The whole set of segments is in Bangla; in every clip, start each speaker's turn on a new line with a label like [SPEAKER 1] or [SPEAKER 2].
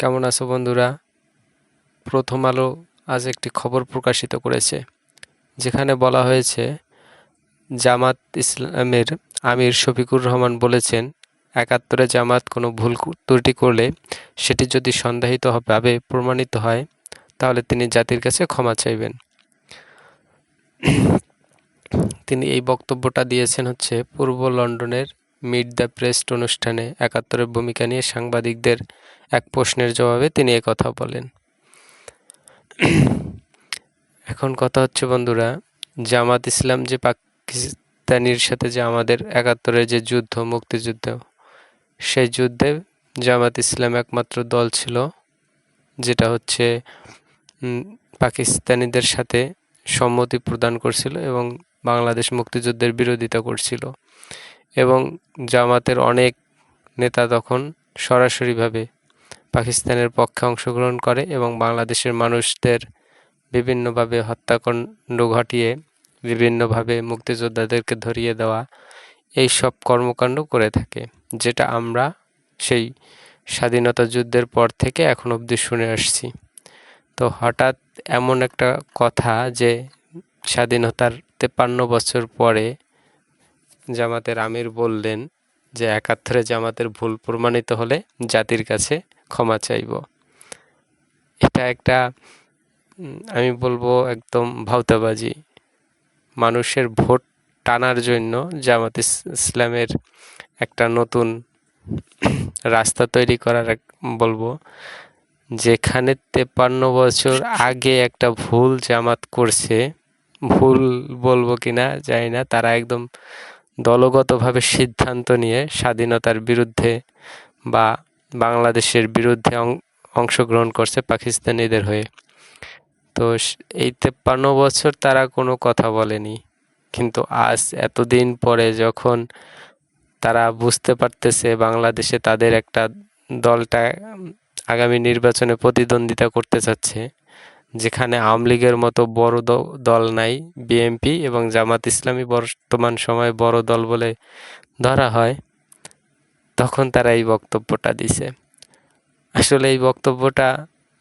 [SPEAKER 1] কেমন আছো বন্ধুরা? প্রথম আলো আজ একটি খবর প্রকাশিত করেছে, যেখানে বলা হয়েছে, জামাত ইসলামের আমির শফিকুর রহমান বলেছেন, একাত্তরে জামাত কোনো ভুল ত্রুটি করলে সেটি যদি সন্দেহিতভাবে প্রমাণিত হয়, তাহলে তিনি জাতির কাছে ক্ষমা চাইবেন। তিনি এই বক্তব্যটা দিয়েছেন হচ্ছে পূর্ব লন্ডনের মিট দ্য প্রেস্ট অনুষ্ঠানে একাত্তরের ভূমিকা নিয়ে সাংবাদিকদের এক প্রশ্নের জবাবে তিনি কথা বলেন। এখন কথা হচ্ছে বন্ধুরা, জামাত ইসলাম যে পাকিস্তানির সাথে যে আমাদের একাত্তরের যে যুদ্ধ, মুক্তিযুদ্ধ, সেই যুদ্ধে জামাত ইসলাম একমাত্র দল ছিল, যেটা হচ্ছে পাকিস্তানিদের সাথে সম্মতি প্রদান করছিল এবং বাংলাদেশ মুক্তিযুদ্ধের বিরোধিতা করছিল। এবং জামাতের অনেক নেতা তখন সরাসরিভাবে পাকিস্তানের পক্ষে অংশগ্রহণ করে এবং বাংলাদেশের মানুষদের বিভিন্নভাবে হত্যাকাণ্ড ঘটিয়ে বিভিন্নভাবে মুক্তিযোদ্ধাদেরকে ধরিয়ে দেওয়া এই সব কর্মকাণ্ড করে থাকে, যেটা আমরা সেই স্বাধীনতা যুদ্ধের পর থেকে এখন অবধি শুনে আসছি। তো হঠাৎ এমন একটা কথা যে স্বাধীনতার তেপান্ন বছর পরে জামাতের আমির বললেন যে একাত্তরে জামাতের ভুল প্রমাণিত হলে জাতির কাছে ক্ষমা চাইব। এটা একটা আমি বলব একদম ভাওতাবাজি। মানুষের ভোট টানার জন্য জামাত ইসলামের একটা নতুন রাস্তা তৈরি করার বলব, যেখানে তেপান্ন বছর আগে একটা ভুল জামাত করছে, ভুল বলব কি না জানি না, তারা একদম দলগতভাবে সিদ্ধান্ত নিয়ে স্বাধীনতার বিরুদ্ধে বা বাংলাদেশের বিরুদ্ধে অংশগ্রহণ করছে পাকিস্তানিদের হয়ে। তো এই তেপ্পান্ন বছর তারা কোনো কথা বলেনি। কিন্তু আজ এতদিন পরে যখন তারা বুঝতে পারতেছে বাংলাদেশে তাদের একটা দলটা আগামী নির্বাচনে প্রতিদ্বন্দ্বিতা করতে চাচ্ছে যেখানে আওয়ামী লীগের মতো বড় দল নাই, বিএনপি এবং জামাত ইসলামী বর্তমান সময়ে বড় দল বলে ধরা হয়, তখন তারা এই বক্তব্যটা দিছে। আসলে এই বক্তব্যটা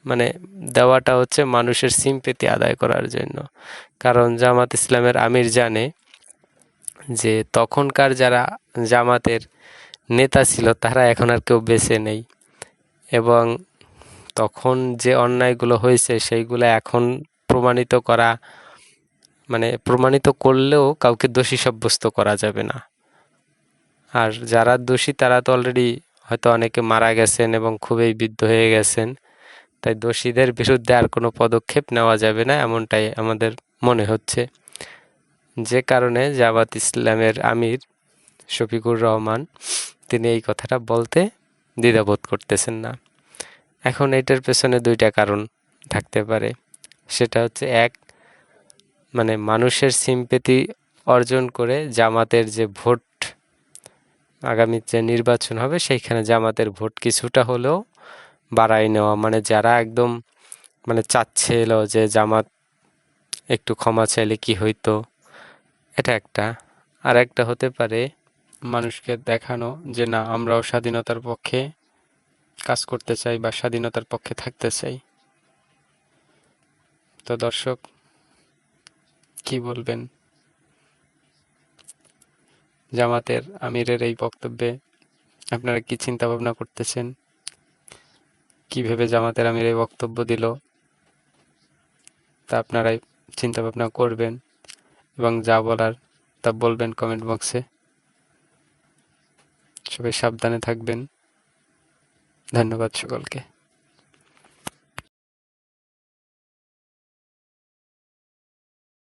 [SPEAKER 1] মানে দেওয়াটা হচ্ছে মানুষের সিম্পেতি আদায় করার জন্য। কারণ জামাত ইসলামের আমির জানে যে তখনকার যারা জামাতের নেতা ছিল, তারা এখন আর কেউ বেছে নেই। এবং তখন যে অন্যায়গুলো হয়েছে সেইগুলো এখন প্রমাণিত করা মানে প্রমাণিত করলেও কাউকে দোষী সাব্যস্ত করা যাবে না। আর যারা দোষী তারা তো অলরেডি হয়তো অনেকে মারা গেছেন এবং খুবই বৃদ্ধ হয়ে গেছেন, তাই দোষীদের বিরুদ্ধে আর কোনো পদক্ষেপ নেওয়া যাবে না এমনটাই আমাদের মনে হচ্ছে। যে কারণে জাবাত ইসলামের আমির শফিকুর রহমান তিনি এই কথাটা বলতে দ্বিধাবোধ করতেছেন না। এখন এটার পেছনে দুইটা কারণ থাকতে পারে। সেটা হচ্ছে এক মানে মানুষের সিম্পেতি অর্জন করে জামাতের যে ভোট আগামী যে নির্বাচন হবে, সেইখানে জামাতের ভোট কিছুটা হলেও বাড়াই নেওয়া। মানে যারা একদম মানে চাচ্ছিল যে জামাত একটু ক্ষমা চাইলে কি হইতো, এটা একটা। আর একটা হতে পারে মানুষকে দেখানো যে না, আমরাও স্বাধীনতার পক্ষে কাজ করতে চাই বা স্বাধীনতার পক্ষে থাকতে চাই। তো দর্শক, কি বলবেন? জামাতের আমিরের এই বক্তব্যে আপনারা কি চিন্তা ভাবনা করতেছেন? কি ভেবে জামাতের আমির এই বক্তব্য দিল? তা আপনারাই চিন্তা ভাবনা করবেন এবং যা বলার তা বলবেন কমেন্ট বক্সে। সবাই সাবধানে থাকবেন। ধন্যবাদ সকলকে।